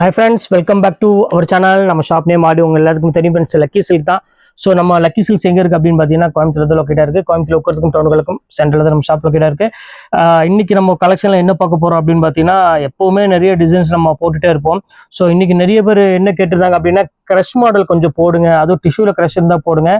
Hi friends welcome back to our channel நம்ம shop name ஆடி உங்க எல்லாத்துக்கும் தெரியும் ஃப்ரெண்ட்ஸ் லக்கி சில்க் தான். ஸோ நம்ம லக்கி சில்க்ஸ் எங்கே இருக்குது அப்படின்னு பார்த்தீங்கன்னா கோயம்புத்தூர் தான் லொக்கேட்டாக இருக்குது கோயம்புத்தூர் உட்கிறதுக்கும் டவுனுகளுக்கும் சென்ட்ரல் தான் நம்ம ஷாப் லொக்கேட்டாக இருக்குது இன்றைக்கி இன்னைக்கு நம்ம கலெக்ஷனில் என்ன பார்க்க போகிறோம் அப்படின்னு பார்த்தீங்கன்னா எப்போவுமே நிறைய டிசைன்ஸ் நம்ம போட்டுகிட்டே இருப்போம். ஸோ இன்னைக்கு நிறைய பேர் என்ன கேட்டிருந்தாங்க அப்படின்னா க்ரஷ் மாடல் கொஞ்சம் போடுங்க. அதுவும் டிஷ்யூவில் க்ரஷ் இருந்தால் போடுங்க.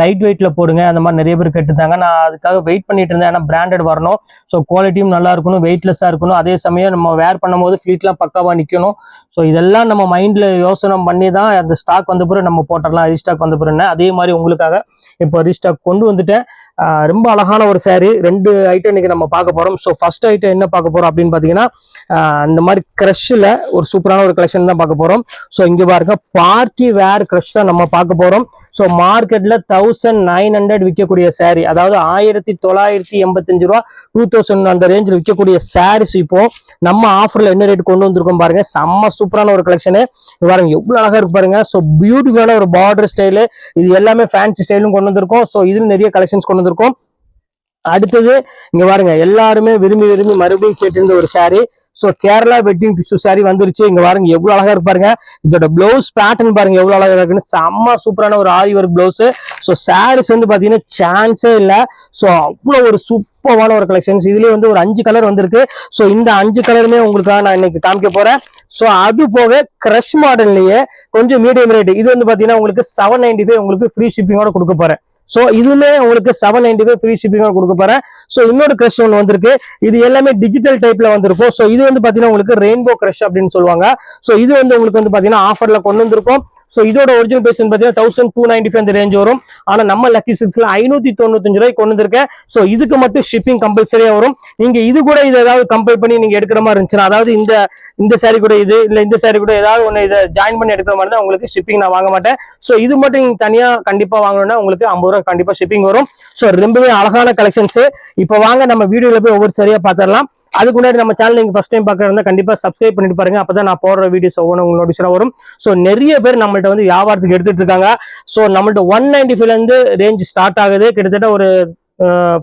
லைட் வெயிட்டில் போடுங்க. அந்த மாதிரி நிறைய பேர் கேட்டுருந்தாங்க. நான் அதுக்காக வெயிட் பண்ணிட்டு இருந்தேன். ஏன்னா பிராண்டட் வரணும். ஸோ குவாலிட்டியும் நல்லா இருக்கணும். வெயிட்லெஸ்ஸாக இருக்கணும். அதே சமயம் நம்ம வேர் பண்ணும்போது ஃப்ளீட்லாம் பக்காவாக நிற்கணும் ஸோ இதெல்லாம் நம்ம மைண்டில் யோசனை பண்ணி தான் அந்த ஸ்டாக் வந்த பிறகு நம்ம போட்டுடலாம். ரீஸ்டாக் வந்த பிறகு அதே மாதிரி உங்களுக்காக இப்போ ரீஸ்டாக் கொண்டு வந்துட்டேன். ரொம்ப அழகான ஒரு சேரீ ரெண்டு ஐட்டம் இன்னைக்கு நம்ம பார்க்க போகிறோம் ஸோ ஃபர்ஸ்ட் ஐட்டம் என்ன பார்க்க போகிறோம் அப்படின்னு பார்த்தீங்கன்னா இந்த மாதிரி க்ரஷ்ஷில் ஒரு சூப்பரான ஒரு கலெக்ஷன் தான் பார்க்க போகிறோம் ஸோ இங்கே பாருங்க பார்ட்டி வேர் க்ரஷ் தான் நம்ம பார்க்க போகிறோம் ஸோ மார்க்கெட்டில் தௌசண்ட் நைன் ஹண்ட்ரட் விற்கக்கூடிய சேரீ அதாவது ஆயிரத்தி தொள்ளாயிரத்தி எண்பத்தஞ்சு ரூபா டூ தௌசண்ட் அந்த ரேஞ்சில் விற்கக்கூடிய சாரீஸ் இப்போ நம்ம ஆஃபரில் என்ன ரேட் கொண்டு வந்திருக்கோம் பாருங்க. செம்ம சூப்பரான ஒரு கலெக்ஷனு பாருங்க எவ்வளோ அழகாக இருக்கு பாருங்க. ஸோ பியூட்டிஃபுல்லான ஒரு பார்டர் ஸ்டைலு இது எல்லாமே ஃபேன்சி ஸ்டைலும் கொண்டு வந்திருக்கோம். ஸோ இதுல நிறைய கலெக்ஷன்ஸ் கொண்டு வந்திருக்கோம். அடுத்தது இங்க பாருங்க எல்லாருமே விரும்பி விரும்பி மறுபடியும் கேட்டிருந்த ஒரு sari so Kerala wedding tissue sari வந்துருச்சு. இங்க பாருங்க எவ்வளவு அழகா இருப்பாருங்க இதோட பிளவுஸ் பேட்டர்ன் பாருங்க எவ்வளவு அழகா இருக்குன்னு. செம்ம சூப்பரான ஒரு aari work blouse so saris வந்து பாத்தீங்கன்னா சான்ஸே இல்லை. ஸோ அவ்வளோ ஒரு சூப்பரான ஒரு கலெக்ஷன்ஸ் இதுலயே வந்து ஒரு அஞ்சு கலர் வந்திருக்கு. ஸோ இந்த அஞ்சு கலருமே உங்களுக்காக நான் இன்னைக்கு காமிக்க போறேன். ஸோ அது போக கிரஷ் மாடல்லையே கொஞ்சம் மீடியம் ரேட் இது வந்து பாத்தீங்கன்னா உங்களுக்கு செவன் நைன்டி ஃபைவ் உங்களுக்கு ஃப்ரீ ஷிப்பிங்கோட கொடுக்க போறேன். ஸோ இதுவுமே உங்களுக்கு செவன் நைன்டி ஃபைவ் ஃப்ரீ ஷிப்பிங்கோட கொடுக்க போறேன். ஸோ இன்னொரு கிரஷ் ஒன்று வந்திருக்கு. இது எல்லாமே டிஜிட்டல் டைப்ல வந்திருக்கும். ஸோ இது வந்து பாத்தீங்கன்னா உங்களுக்கு ரெயின்போ கிரஷ் அப்படின்னு சொல்லுவாங்க. ஸோ இது வந்து உங்களுக்கு வந்து பாத்தீங்கன்னா ஆஃபர்ல கொண்டு வந்திருக்கும். ஸோ இதோட ஒரிஜினல் பிரைஸ் பார்த்தீங்கன்னா thousand two ninety five range வரும். ஆனால் நம்ம லக்கி சிக்ஸ்ல ஐநூத்தி தொண்ணூத்தஞ்சு ரூபாய் கொண்டு வந்திருக்கேன். ஸோ இதுக்கு மட்டும் ஷிப்பிங் கம்பல்சரியா வரும். நீங்க இது கூட இது ஏதாவது கம்பேர் பண்ணி நீங்க எடுக்கிற மாதிரி இருந்துச்சுன்னா அதாவது இந்த இந்த சாரி கூட இது இல்ல இந்த சாரி கூட ஏதாவது ஒன்று இதை ஜாயின் பண்ணி எடுக்கிற மாதிரி தான் உங்களுக்கு ஷிப்பிங் நான் வாங்க மாட்டேன். ஸோ இது மட்டும் நீங்க தனியா கண்டிப்பா வாங்கணும்னா உங்களுக்கு ஐம்பது ரூபா கண்டிப்பா ஷிப்பிங் வரும். ஸோ ரொம்பவே அழகான கலெக்ஷன்ஸ் இப்போ வாங்க நம்ம வீடியோல போய் ஒவ்வொரு சரியா பார்த்துடலாம். அதுக்கு முன்னாடி நம்ம சேனல் நீங்கள் ஃபர்ஸ்ட் டைம் பார்க்கறதா கண்டிப்பா சப்ஸ்கிரைப் பண்ணிட்டு பாருங்க. அப்பதான் நான் போடுற வீடியோஸ் ஒவ்வொன்றும் உங்களுக்கு நோட்டிஸ்ல வரும். ஸோ நிறைய பேர் நம்மள்ட்ட வந்து வியாபாரத்துக்கு எடுத்துட்டு இருக்காங்க. ஸோ நம்மள்ட்ட ஒன் நைன்டி ஃபைவ்லேருந்து ரேஞ்ச் ஸ்டார்ட் ஆகுது. கிட்டத்தட்ட ஒரு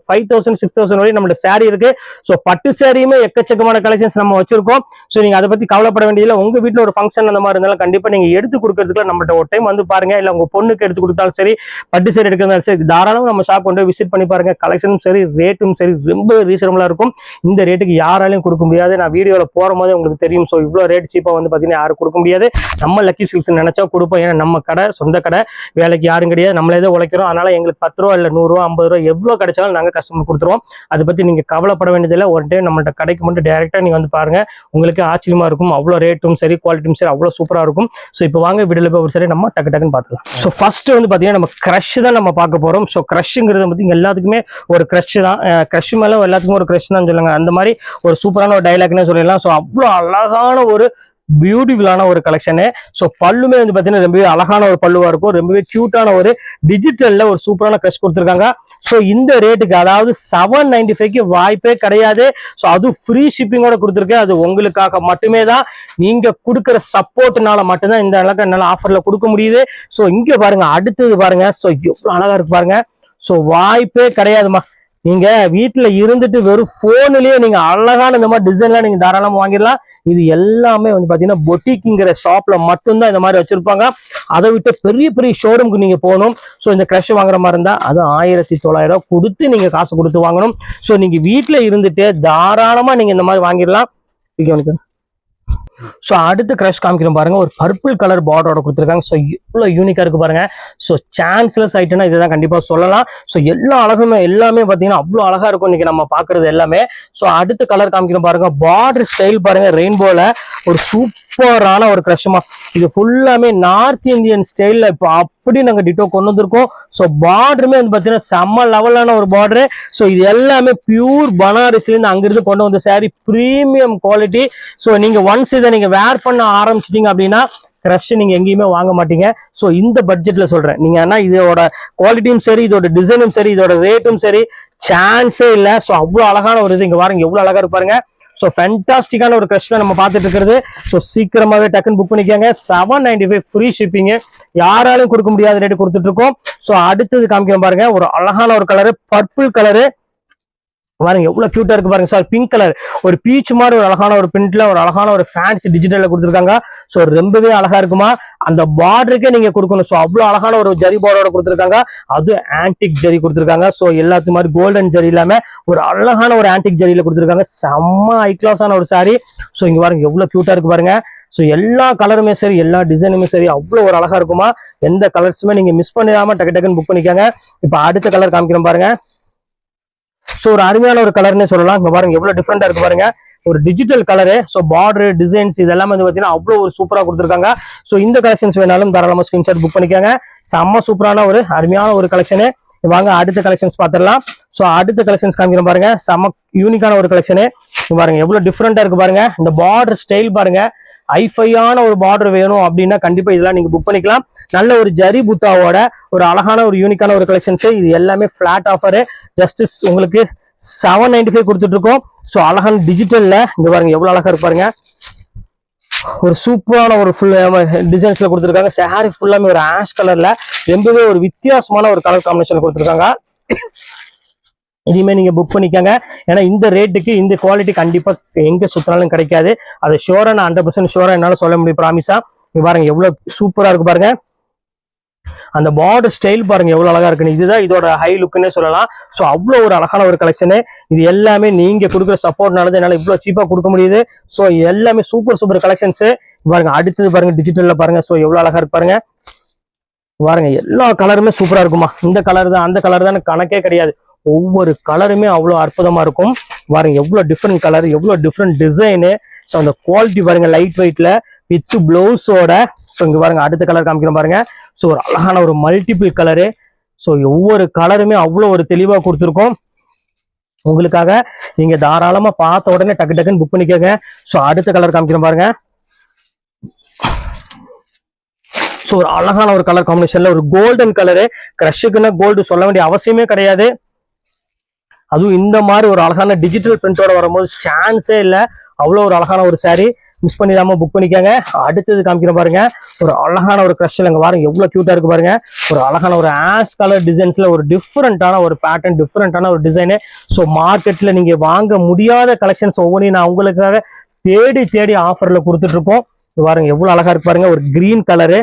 ஃபைவ் தௌசண்ட் சிக்ஸ் தௌசண்ட் வரையும் நம்மளோட saree இருக்கு. ஸோ பட்டு சாரியுமே எக்கச்சக்கமான கலெக்ஷன்ஸ் நம்ம வச்சிருக்கோம். ஸோ நீங்க அதை பத்தி கவலைப்பட வேண்டியதில்லை. உங்க வீட்டில் ஒரு ஃபங்க்ஷன் அந்த மாதிரி இருந்தாலும் கண்டிப்பா நீங்க எடுத்து கொடுக்கறதுக்குள்ள நம்மள்ட்ட ஒரு டைம் வந்து பாருங்க. இல்ல உங்க பொண்ணுக்கு எடுத்து கொடுத்தாலும் சரி பட்டு சேரி எடுக்கிறதாலும் சரி தாராளம் நம்ம ஷாப் கொண்டு விசிட் பண்ணி பாருங்க. கலெக்ஷனும் சரி ரேட்டும் சரி ரொம்ப ரீசனபிளா இருக்கும். இந்த ரேட்டுக்கு யாராலையும் கொடுக்க முடியாது. நான் வீடியோல போற போதே உங்களுக்கு தெரியும். ஸோ இவ்வளோ ரேட் சீப்பா வந்து பாத்தீங்கன்னா யாரும் கொடுக்க முடியாது. நம்ம லக்கி சில்ஸ் நினைச்சா கொடுப்போம். ஏன்னா நம்ம கடை சொந்த கடை. வேலைக்கு யாரும் கிடையாது. நம்மளே தான் உழைக்கிறோம். அதனால எங்களுக்கு பத்து ரூபா இல்லை நூறுரூவா ஐம்பது ரூபா எவ்வளோ கிடைச்சாலும் நாங்கள் கஸ்டமர் கொடுத்துருவோம். அதை பத்தி நீங்க கவலைப்பட வேண்டியதில்லை. ஒரு டைம் நம்மள்ட்ட கடைக்கு மட்டும் டேரெக்டாக நீங்க வந்து பாருங்க. உங்களுக்கு ஆச்சரியமா இருக்கும். அவ்வளோ ரேட்டும் சரி குவாலிட்டியும் சரி அவ்வளோ சூப்பரா இருக்கும். ஸோ இப்போ வாங்க வீடியோல போய் ஒரு சரி நம்ம டக்கு டக்குன்னு பார்த்துக்கலாம். ஸோ ஃபர்ஸ்ட் வந்து பாத்தீங்கன்னா நம்ம க்ரஷ் தான் நம்ம பார்க்க போறோம். ஸோ க்ரஷ்ங்கிறது பத்தி எல்லாத்துக்குமே ஒரு க்ரஷ் தான். க்ரஷ் மேல எல்லாத்துக்குமே ஒரு க்ரஷ் தான் சொல்லுங்க அந்த மாதிரி ஒரு சூப்பரான ஒரு டைலாக்னே சொல்லிடலாம். ஸோ அவ்வளோ அழகான ஒரு பியூட்டிஃபுல்லான ஒரு கலெக்ஷனு ஸோ பல்லுமே வந்து பார்த்தீங்கன்னா ரொம்பவே அழகான ஒரு பல்லுவாக இருக்கும். ரொம்பவே க்யூட்டான ஒரு டிஜிட்டலில் ஒரு சூப்பரான க்ரஷ் கொடுத்துருக்காங்க. ஸோ இந்த ரேட்டுக்கு அதாவது செவன் நைன்டி ஃபைவ்க்கு வாய்ப்பே கிடையாது. ஸோ அது ஃப்ரீ ஷிப்பிங்கோட கொடுத்துருக்கேன் அது உங்களுக்காக மட்டுமே தான். நீங்கள் கொடுக்குற சப்போர்ட்னால மட்டும்தான் இந்த அளவுக்கு என்னால் ஆஃபரில் கொடுக்க முடியுது. ஸோ இங்கே பாருங்க அடுத்தது பாருங்க. ஸோ எவ்வளோ அழகாக இருக்கு பாருங்கள் ஸோ வாய்ப்பே கிடையாதுமா நீங்க வீட்டுல இருந்துட்டு வெறும் போன்லயே நீங்க அழகான இந்த மாதிரி டிசைன்லாம் நீங்க தாராளமா வாங்கிடலாம். இது எல்லாமே வந்து பாத்தீங்கன்னா பொட்டிக்குங்கிற ஷாப்ல மட்டும்தான் இந்த மாதிரி வச்சிருப்பாங்க. அதை விட்டு பெரிய பெரிய ஷோரூமுக்கு நீங்க போகணும். ஸோ இந்த க்ரஷ் வாங்குற மாதிரி இருந்தா அது ஆயிரத்தி தொள்ளாயிரம் ரூபாய் கொடுத்து நீங்க காசு கொடுத்து வாங்கணும். ஸோ நீங்க வீட்டுல இருந்துட்டு தாராளமா நீங்க இந்த மாதிரி வாங்கிடலாம். இங்க வந்து ஸோ அடுத்து க்ரஷ் காமிக்கிறோம் பாருங்க. ஒரு பர்பிள் கலர் பார்டரோட கொடுத்துருக்காங்க. ஸோ இவ்வளோ யூனிக்கா இருக்கு பாருங்க. ஸோ சான்ஸ்லெஸ் ஐட்டம்னா இதுதான் கண்டிப்பா சொல்லலாம். ஸோ எல்லா அழகுமே எல்லாமே பார்த்தீங்கன்னா அவ்வளோ அழகா இருக்கும் இன்னைக்கு நம்ம பார்க்கறது எல்லாமே. ஸோ அடுத்த கலர் காமிக்கிறோம் பாருங்க. பார்டர் ஸ்டைல் பாருங்க. ரெயின்போல ஒரு சூப்பர் சூப்பரான ஒரு க்ரஷ்மா இது ஃபுல்லாமே நார்த் இந்தியன் ஸ்டைல்ல இப்போ அப்படி நாங்கள் டிட்டோ கொண்டு வந்திருக்கோம். ஸோ பார்டருமே வந்து பார்த்தீங்கன்னா செம்ம லெவலான ஒரு பார்டரு ஸோ இது எல்லாமே பியூர் பனாரஸ்லேருந்து அங்கிருந்து கொண்டு வந்த சாரீ ப்ரீமியம் குவாலிட்டி ஸோ நீங்கள் ஒன்ஸ் இதை நீங்கள் வேர் பண்ண ஆரம்பிச்சிட்டிங்க அப்படின்னா க்ரஷ் நீங்க எங்கேயுமே வாங்க மாட்டீங்க. ஸோ இந்த பட்ஜெட்ல சொல்றேன். நீங்க ஆனா இதோட குவாலிட்டியும் சரி இதோட டிசைனும் சரி இதோட ரேட்டும் சரி சான்ஸே இல்லை. ஸோ அவ்வளோ அழகான ஒரு இது இங்க வாருங்க எவ்வளோ அழகா இருப்பாருங்க ஸோ ஃபென்டாஸ்டிக்கான ஒரு க்ரஷ் தான் நம்ம பார்த்துட்டு இருக்கிறது. ஸோ சீக்கிரமாகவே டக்குன்னு புக் பண்ணிக்கோங்க. Seven ninety five free shipping யாராலும் கொடுக்க முடியாத ரேட்டு கொடுத்துட்டு இருக்கோம். ஸோ அடுத்தது காமிக்கிறோம் பாருங்க. ஒரு அழகான ஒரு கலரு பர்பிள் கலரு பாருங்க எவ்வளவு கியூட்டா இருக்கு பாருங்க சார் பிங்க் கலர் ஒரு பீச் மாதிரி ஒரு அழகான ஒரு பிரிண்ட்ல ஒரு அழகான ஒரு ஃபேன்ஸ் டிஜிட்டல்ல கொடுத்துருக்காங்க. ஸோ ரொம்பவே அழகா இருக்குமா? அந்த பார்டருக்கே நீங்க கொடுக்கணும். ஸோ அவ்வளவு அழகான ஒரு ஜரி பார்டரோட கொடுத்துருக்காங்க. அது ஆன்டிக் ஜரி கொடுத்துருக்காங்க. ஸோ எல்லாத்து மாதிரி கோல்டன் ஜரி இல்லாம ஒரு அழகான ஒரு ஆன்டிக் ஜரியில கொடுத்துருக்காங்க. செம்ம ஹை கிளாஸான ஒரு சாரி ஸோ இங்க பாருங்க எவ்வளவு கியூட்டா இருக்கு பாருங்க. ஸோ எல்லா கலருமே சரி எல்லா டிசைனுமே சரி அவ்வளோ ஒரு அழகா இருக்குமா? எந்த கலர்ஸுமே நீங்க மிஸ் பண்ணிடாம டக்கு டக்குன்னு புக் பண்ணிக்கோங்க. இப்போ அடுத்த கலர் காமிக்கிறோம் பாருங்க. ஸோ ஒரு அருமையான ஒரு கலர்னே சொல்லலாம். இங்கே பாருங்க எவ்வளோ டிஃப்ரெண்டாக இருக்கு பாருங்க. ஒரு digital colour so border designs இதெல்லாமே வந்து பார்த்தீங்கன்னா அவ்வளோ ஒரு சூப்பராக கொடுத்துருக்காங்க. ஸோ இந்த கலெக்ஷன்ஸ் வேணாலும் தாராளமாக ஸ்கிரீன்ஷாட் புக் பண்ணிக்கோங்க. செம்ம சூப்பரான ஒரு அருமையான ஒரு கலெக்ஷனு வாங்க அடுத்த கலெக்ஷன்ஸ் பார்த்துடலாம். ஸோ அடுத்த கலெக்ஷன்ஸ் காமிக்கிறோம் பாருங்க. செம்ம யூனிக்கான ஒரு கலெக்ஷனு பாருங்க எவ்வளோ டிஃப்ரெண்டாக இருக்கு பாருங்க. இந்த பார்டர் ஸ்டைல் பாருங்க. ஐஃபையான ஒரு பார்டர் வேணும் அப்படின்னா கண்டிப்பா இதெல்லாம் நீங்க புக் பண்ணிக்கலாம். நல்ல ஒரு ஜரி புத்தாவோட ஒரு அழகான ஒரு யூனிக்கான ஒரு கலெக்ஷன்ஸ் இது எல்லாமே ஃப்ளாட் ஆஃபரு ஜஸ்ட் உங்களுக்கு செவன் நைன்டி ஃபைவ் கொடுத்துட்ருக்கோம். ஸோ அழகான டிஜிட்டல்ல இங்க பாருங்க எவ்வளவு அழகா இருப்பாருங்க ஒரு சூப்பரான ஒரு ஃபுல் டிசைன்ஸ்ல கொடுத்துருக்காங்க. சாரி ஃபுல்லாமே ஒரு ஆஷ் கலர்ல ரொம்பவே ஒரு வித்தியாசமான ஒரு கலர் காம்பினேஷன் கொடுத்துருக்காங்க. இனிமே நீங்க புக் பண்ணிக்கோங்க. ஏன்னா இந்த ரேட்டுக்கு இந்த குவாலிட்டி கண்டிப்பா எங்க சுத்தினாலும் கிடைக்காது. அது ஷோரா நான் ஹண்ட்ரட் பர்சன்ட் ஷோரா என்னால சொல்ல முடியும் ப்ராமிஸா இங்க பாருங்க எவ்வளவு சூப்பரா இருக்கு பாருங்க. அந்த பார்டர் ஸ்டைல் பாருங்க எவ்வளவு அழகா இருக்குன்னு. இதுதான் இதோட ஹை லுக்குன்னே சொல்லலாம். ஸோ அவ்வளோ ஒரு அழகான ஒரு கலெக்ஷனு இது எல்லாமே நீங்க கொடுக்குற சப்போர்ட்னால என்னால இவ்வளவு சீப்பா கொடுக்க முடியுது. ஸோ எல்லாமே சூப்பர் சூப்பர் கலெக்ஷன்ஸ் பாருங்க அடுத்தது பாருங்க டிஜிட்டல்ல பாருங்க. ஸோ எவ்வளவு அழகா இருக்கு பாருங்க. பாருங்க எல்லா கலருமே சூப்பரா இருக்குமா. இந்த கலர் தான் அந்த கலர் தான் கணக்கே கிடையாது. ஒவ்வொரு கலருமே அவ்வளோ அற்புதமாக இருக்கும். பாருங்க எவ்வளோ டிஃப்ரெண்ட் கலர் எவ்வளோ டிஃப்ரெண்ட் டிசைனு ஸோ அந்த குவாலிட்டி பாருங்க லைட் வெயிட்ல வித் பிளவுஸோட ஸோ இங்கே பாருங்க அடுத்த கலர் காமிக்கிறேன் பாருங்க. ஸோ ஒரு அழகான ஒரு மல்டிபிள் கலரு ஸோ ஒவ்வொரு கலருமே அவ்வளோ ஒரு தெளிவாக கொடுத்துருக்கோம். உங்களுக்காக நீங்க தாராளமா பார்த்த உடனே டக்கு டக்குன்னு புக் பண்ணிக்கோங்க. ஸோ அடுத்த கலர் காமிக்கிறேன் பாருங்க. ஸோ ஒரு அழகான ஒரு கலர் காம்பினேஷன்ல ஒரு கோல்டன் கலரு க்ரஷுக்குன்னா கோல்டு சொல்ல வேண்டிய அவசியமே கிடையாது. அதுவும் இந்த மாதிரி ஒரு அழகான டிஜிட்டல் பிரிண்டோட வரும்போது சான்ஸே இல்லை. அவ்வளோ ஒரு அழகான ஒரு சாரீ மிஸ் பண்ணிடாம புக் பண்ணிக்கோங்க. அடுத்தது காமிக்கிற பாருங்க. ஒரு அழகான ஒரு க்ரஷ்ல இங்க பாருங்க. எவ்வளோ கியூட்டா இருக்கு பாருங்க. ஒரு அழகான ஒரு ஆஸ் கலர் டிசைன்ஸ்ல ஒரு டிஃப்ரெண்டான ஒரு பேட்டர்ன் டிஃப்ரெண்டான ஒரு டிசைனு ஸோ மார்க்கெட்ல நீங்க வாங்க முடியாத கலெக்ஷன்ஸ் ஒவ்வொன்றையும் நான் உங்களுக்காக தேடி தேடி ஆஃபர்ல கொடுத்துட்டு இருக்கோம் பாருங்க எவ்வளோ அழகா இருக்கு பாருங்க. ஒரு கிரீன் கலரு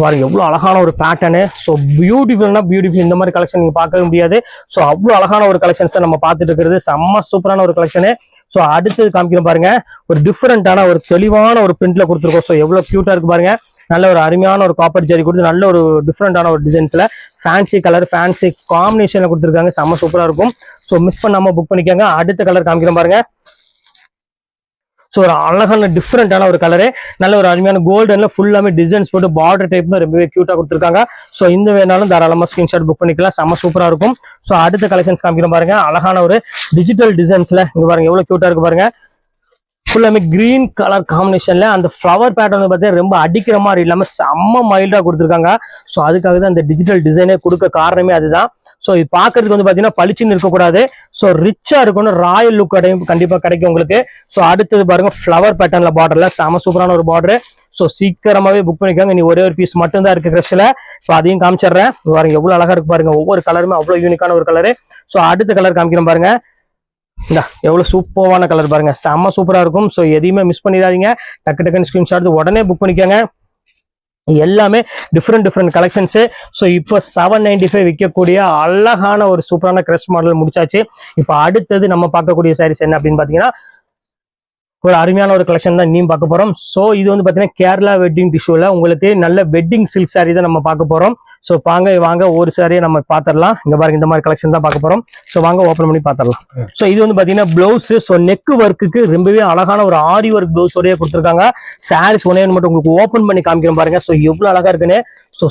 பாருங்க எவ்வளவு அழகான ஒரு பேட்டர்னு ஸோ பியூட்டிஃபுல்னா பியூட்டிஃபுல் இந்த மாதிரி கலெக்ஷன் நீங்க பார்க்கவே முடியாது. ஸோ அவ்வளவு அழகான ஒரு கலெக்ஷன்ஸ் நம்ம பார்த்துட்டு இருக்கிறது. செம்ம சூப்பரான ஒரு கலெக்ஷனு ஸோ அடுத்தது காமிக்கிறோம் பாருங்க. ஒரு டிஃப்ரெண்ட்டான ஒரு தெளிவான ஒரு பிரிண்ட்ல கொடுத்துருக்கோம். ஸோ எவ்வளவு கியூட்டா இருக்கு பாருங்க. நல்ல ஒரு அருமையான ஒரு காப்பர் ஜரி கொடுத்து நல்ல ஒரு டிஃப்ரெண்டான ஒரு டிசைன்ஸ்ல ஃபேன்சி கலர் ஃபேன்சி காம்பினேஷன்ல கொடுத்துருக்காங்க. செம்ம சூப்பரா இருக்கும். ஸோ மிஸ் பண்ணாம புக் பண்ணிக்கோங்க. அடுத்த கலர் காமிக்கிறோம் பாருங்க. ஸோ ஒரு அழகான டிஃப்ரெண்டான ஒரு கலரு நல்ல ஒரு அருமையான கோல்டனில் ஃபுல்லாமே டிசைன்ஸ் போட்டு பார்டர் டைப் ரொம்பவே க்யூட்டாக கொடுத்துருக்காங்க. ஸோ இந்த வேணாலும் தாராளமாக ஸ்க்ரீன்ஷாட் புக் பண்ணிக்கலாம். செம்ம சூப்பராக இருக்கும். ஸோ அடுத்த கலெக்ஷன்ஸ் காமிக்கிற பாருங்க. அழகான ஒரு டிஜிட்டல் டிசைன்ஸில் இங்கே பாருங்க எவ்வளோ க்யூட்டாக இருக்கு பாருங்க. ஃபுல்லாமே கிரீன் கலர் காம்பினேஷன்ல அந்த ஃப்ளவர் பேட்டர்ன் பார்த்தீங்கன்னா ரொம்ப அடிக்கிற மாதிரி இல்லாமல் செம்ம மைல்டாக கொடுத்துருக்காங்க. ஸோ அதுக்காக தான் இந்த டிஜிட்டல் டிசைனே கொடுக்க காரணமே அதுதான். ஸோ இது பார்க்கறதுக்கு வந்து பார்த்தீங்கன்னா பளிச்சுன்னு இருக்கக்கூடாது. ஸோ ரிச்சாக இருக்கணும் ராயல் லுக் அடையும் கண்டிப்பாக கிடைக்கும் உங்களுக்கு. ஸோ அடுத்தது பாருங்க ஃப்ளவர் பேட்டர்னில் பார்டரில் செம சூப்பரான ஒரு பார்டரு ஸோ சீக்கிரமாகவே புக் பண்ணிக்கோங்க. நீ ஒரே ஒரு பீஸ் மட்டும்தான் இருக்குது இருக்கு ஸோ அதையும் காமிச்சிடுறேன். பாருங்க எவ்வளோ அழகாக இருக்கு பாருங்க. ஒவ்வொரு கலருமே அவ்வளோ யூனிக்கான ஒரு கலரு ஸோ அடுத்த கலர் காமிக்கிறேன் பாருங்க. இந்தா எவ்வளவு சூப்பரான கலர் பாருங்க. செம்ம சூப்பரா இருக்கும். ஸோ எதையுமே மிஸ் பண்ணிடாதீங்க. டக்கு டக்குன்னு ஸ்கிரீன்ஷாட் உடனே புக் பண்ணிக்கோங்க. எல்லாமே டிஃப்ரெண்ட் டிஃப்ரெண்ட் கலெக்ஷன்ஸு ஸோ இப்போ செவன் நைன்டி ஃபைவ் விற்கக்கூடிய அழகான ஒரு சூப்பரான கிரஷ் மாடல் முடிச்சாச்சு. இப்போ அடுத்தது நம்ம பார்க்கக்கூடிய சாரீஸ் என்ன அப்படின்னு பார்த்தீங்கன்னா ஒரு அருமையான ஒரு கலெக்ஷன் தான் நீயும் பார்க்க போறோம். ஸோ இது வந்து பார்த்தீங்கன்னா கேரளா வெட்டிங் டிஷ்யூல உங்களுக்கு நல்ல வெட்டிங் சில்க் saree தான் நம்ம பார்க்க போறோம். ஸோ வாங்க வாங்க ஒரு சாரியை நம்ம பார்த்துடலாம். இங்க பாருங்க இந்த மாதிரி கலெக்ஷன் தான் பார்க்க போறோம். ஸோ வாங்க ஓப்பன் பண்ணி பார்த்துடலாம். ஸோ இது வந்து பார்த்தீங்கன்னா பிளவுஸ் ஸோ நெக் ஒர்க்குக்கு ரொம்பவே அழகான ஒரு ஆரி ஒர்க் பிளவுஸோடய கொடுத்துருக்காங்க. சாரீஸ் ஒன்னே மட்டும் உங்களுக்கு ஓப்பன் பண்ணி காமிக்கிறேன் பாருங்க. ஸோ எவ்வளோ அழகா இருக்குன்னு. ஸோ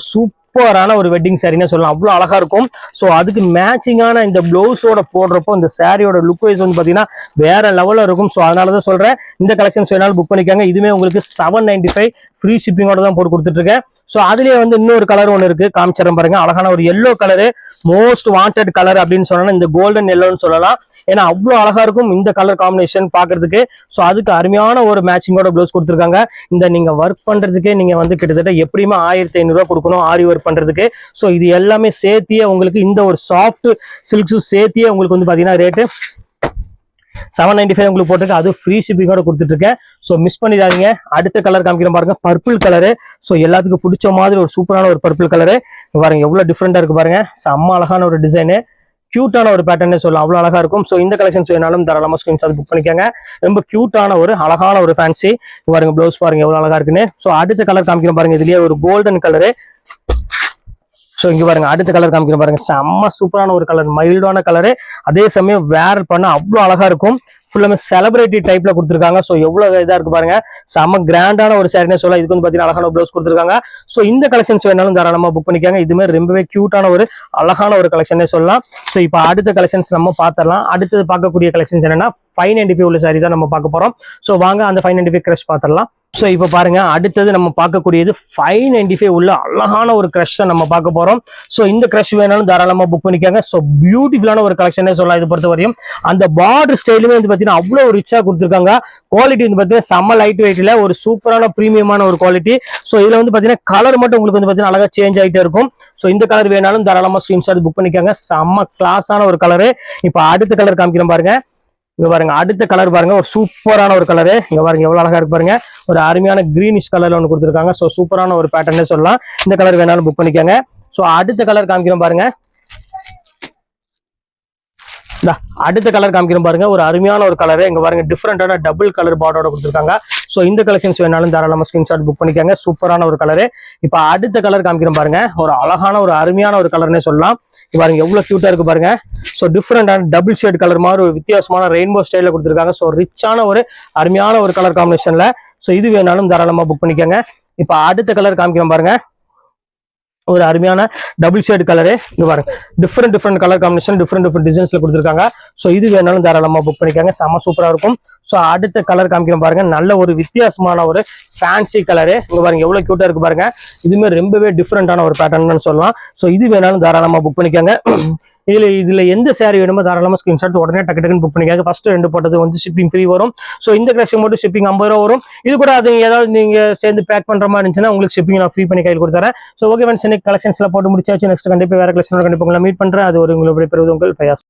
சூப்பரான ஒரு வெட்டிங் சாரின்னு சொல்லலாம். அவ்வளோ அழகா இருக்கும். ஸோ அதுக்கு மேட்சிங்கான இந்த பிளவுஸோட போடுறப்போ இந்த சாரியோட லுக் வைஸ் வந்து பார்த்தீங்கன்னா வேற லெவலில் இருக்கும். ஸோ அதனால தான் சொல்கிறேன் இந்த கலெக்ஷன்ஸ் வேணாலும் புக் பண்ணிக்காங்க. இதுவுமே உங்களுக்கு செவன் நைன்டி ஃபைவ் ஃப்ரீ ஷிப்பிங்கோட தான் போட்டு கொடுத்துட்ருக்கேன். ஸோ அதுலேயே வந்து இன்னொரு கலர் ஒன்று இருக்குது காமிச்சிடம் பாருங்க. அழகான ஒரு yellow colour most wanted colour அப்படின்னு சொன்னால் இந்த கோல்டன் எல்லோன்னு சொல்லலாம். ஏன்னா அவ்வளோ அழகா இருக்கும் இந்த கலர் காம்பினேஷன் பாக்குறதுக்கு. ஸோ அதுக்கு அருமையான ஒரு மேட்சிங்கோட ப்ளவுஸ் கொடுத்துருக்காங்க. இந்த நீங்க ஒர்க் பண்றதுக்கே நீங்க வந்து கிட்டத்தட்ட எப்படியுமே ஆயிரத்தி ஐநூறுரூவா கொடுக்கணும் ஆரி ஒர்க் பண்றதுக்கு. ஸோ இது எல்லாமே சேர்த்தியே உங்களுக்கு இந்த ஒரு சாஃப்ட் சில்க்ஸும் சேர்த்தியே உங்களுக்கு வந்து பாத்தீங்கன்னா ரேட்டு செவன் நைன்டி ஃபைவ் உங்களுக்கு போட்டுருக்கு. அது ஃப்ரீ ஷிப்பிங்கோட கொடுத்துட்டு இருக்கேன் ஸோ மிஸ் பண்ணிடாதீங்க. அடுத்த கலர் காமிக்கிறேன் பாருங்க பர்பிள் கலரு ஸோ எல்லாத்துக்கும் பிடிச்ச மாதிரி ஒரு சூப்பரான ஒரு பர்பிள் கலரு பாருங்க எவ்வளோ டிஃப்ரெண்டாக இருக்கு பாருங்க. செம்ம அழகான ஒரு டிசைனு கியூட்டான ஒரு பேட்டர்னே சொல்லலாம். அவ்வளோ அழகாக இருக்கும். ஸோ இந்த கலெக்ஷன்ஸ் வேணாலும் தாராளமாக ஸ்க்ரீன்ஷாட் புக் பண்ணிக்கோங்க. ரொம்ப கியூட்டான ஒரு அழகான ஒரு ஃபேன்சி பாருங்க ப்ளவுஸ் பாருங்க எவ்வளோ அழகா இருக்குன்னு. ஸோ அடுத்த கலர் காமிக்கிறேன் பாருங்க. இதுலேயே ஒரு கோல்டன் கலரு ஸோ இங்க பாருங்க அடுத்த கலர் காமிக்கிறேன் பாருங்க. செம்ம சூப்பரான ஒரு கலர் மைல்டான கலரு அதே சமயம் வேர் பண்ண அவ்வளோ அழகா இருக்கும். ஃபுல்லாமே செலிபிரிட்டி டைப்ல கொடுத்துருக்காங்க. ஸோ எவ்வளோ இதாக இருக்கு பாருங்க. செம்ம கிராண்டான ஒரு சாரினே சொல்லலாம். இதுக்கு வந்து பார்த்தீங்கன்னா அழகான ப்ளவுஸ் கொடுத்துருக்காங்க. ஸோ இந்த கலெக்ஷன்ஸ் வேணாலும் தாராளமாக புக் பண்ணிக்காங்க. இதுமே ரொம்பவே கியூட்டான ஒரு அழகான ஒரு கலெக்ஷனே சொல்லலாம். ஸோ இப்போ அடுத்த கலெக்ஷன்ஸ் நம்ம பார்த்துடலாம் அடுத்தது பார்க்கக்கூடிய கலெக்ஷன்ஸ் என்னன்னா ஃபைவ் நைன்டி ஃபைவ் உள்ள சாரி தான் நம்ம பார்க்க போகிறோம் ஸோ வாங்க அந்த ஃபைவ் நைன்டி ஃபைவ் கிரஷ் பார்த்துடலாம் ஸோ இப்போ பாருங்க அடுத்தது நம்ம பார்க்கக்கூடியது ஃபைவ் நைன்டி ஃபைவ் உள்ள அழகான ஒரு க்ரஷ்ஷை நம்ம பார்க்க போகிறோம் ஸோ இந்த க்ரஷ் வேணாலும் தாராளமாக புக் பண்ணிக்காங்க. ஸோ பியூட்டிஃபுல்லான ஒரு கலெக்ஷனே சொல்லலாம் இது பொறுத்த வரையும் அந்த பார்டர் ஸ்டைலுமே வந்து பார்த்தீங்கன்னா அவ்வளோ ரிச்சாக கொடுத்துருக்காங்க. குவாலிட்டி வந்து பார்த்தீங்கன்னா செம்ம லைட் வெயிட்டில் ஒரு சூப்பரான ப்ரீமியமான ஒரு குவாலிட்டி ஸோ இதில் வந்து பார்த்தீங்கன்னா கலர் மட்டும் உங்களுக்கு வந்து பார்த்தீங்கன்னா அழகா சேஞ்ச் ஆகிட்டே இருக்கும். ஸோ இந்த கலர் வேணாலும் தாராளமாக ஸ்க்ரீன்ஷாட் புக் பண்ணிக்காங்க. செம்ம கிளாஸான ஒரு கலரு இப்போ அடுத்த கலர் காமிக்கிறோம் பாருங்கள் இங்க பாருங்க அடுத்த கலர் பாருங்க ஒரு சூப்பரான ஒரு கலரு இங்க பாருங்க எவ்வளவு அழகா இருக்கு பாருங்க. ஒரு அருமையான கிரீனிஷ் கலர்ல ஒன்று கொடுத்துருக்காங்க. ஸோ சூப்பரான ஒரு பேட்டர்னே சொல்லலாம். இந்த கலர் வேணாலும் புக் பண்ணிக்கோங்க. ஸோ அடுத்த கலர் காமிக்கிறோம் பாருங்க. அடுத்த கலர் காமிக்கிறோம் பாருங்க. ஒரு அருமையான ஒரு கலரு இங்க பாருங்க டிஃப்ரெண்டான டபுள் கலர் பார்டரோட கொடுத்துருக்காங்க. ஸோ இந்த கலெக்ஷன்ஸ் வேணாலும் தாராளமா ஸ்கிரீன்ஷாட் புக் பண்ணிக்கோங்க. சூப்பரான ஒரு கலரு இப்போ அடுத்த கலர் காமிக்கிறோம் பாருங்க. ஒரு அழகான ஒரு அருமையான ஒரு கலர்னே சொல்லலாம். இப்போ பாருங்க எவ்வளோ க்யூட்டாக இருக்கு பாருங்க. ஸோ டிஃப்ரெண்டான டபுள் ஷேட் கலர் மாதிரி ஒரு வித்தியாசமான ரெயின்போ ஸ்டைலில் கொடுத்துருக்காங்க. ஸோ ரிச்சான ஒரு அருமையான ஒரு கலர் காம்பினேஷனில் ஸோ இது வேணாலும் தாராளமாக புக் பண்ணிக்கோங்க. இப்போ அடுத்த கலர் காமிக்கிறோம் பாருங்க. ஒரு அருமையான டபுள் ஷேட் கலரு இங்க பாருங்க. Different different colour combination different different டிசைன்ஸில் கொடுத்துருக்காங்க. ஸோ இது வேணாலும் தாராளமாக புக் பண்ணிக்கோங்க. செம்ம சூப்பராக இருக்கும். ஸோ அடுத்த கலர் காமிக்கிறேன் பாருங்க. நல்ல ஒரு வித்தியாசமான ஒரு ஃபேன்சி கலரு இங்க பாருங்க எவ்வளவு கியூட்டா இருக்கு பாருங்க. இதுமே ரொம்பவே டிஃப்ரெண்டான ஒரு பேட்டர்ன் சொல்லலாம். ஸோ இது வேணாலும் தாராளமா புக் பண்ணிக்கோங்க. இதுல இதுல எந்த சேரீ வேணுமோ தாராளமா ஸ்கிரீன்ஷாட் உடனே டக்கு டக்குன்னு புக் பண்ணிக்காங்க. ஃபர்ஸ்ட் ரெண்டு போட்டது வந்து ஷிப்பிங் ஃப்ரீ வரும். ஸோ இந்த கிளாஸ் மட்டும் ஷிப்பிங் ஐம்பது ரூபா வரும். இது கூட அது ஏதாவது நீங்க சேர்ந்து பேக் பண்ற மாதிரி இருந்துச்சுன்னா உங்களுக்கு ஷிப்பிங் நான் ஃப்ரீ பண்ணி கையில் கொடுத்துறேன். ஸோ ஓகே ஃப்ரெண்ட்ஸ் இன்னைக்கு கலெக்ஷன்ஸ்ல போட்டு முடிச்சாச்சு. நெக்ஸ்ட் கண்டிப்பாக வேற கலெக்ஷன் கண்டிப்பாக உங்களை மீட் பண்றேன். அது ஒரு உங்களுடைய பெறுவது உங்கள் ஃபயாஸ்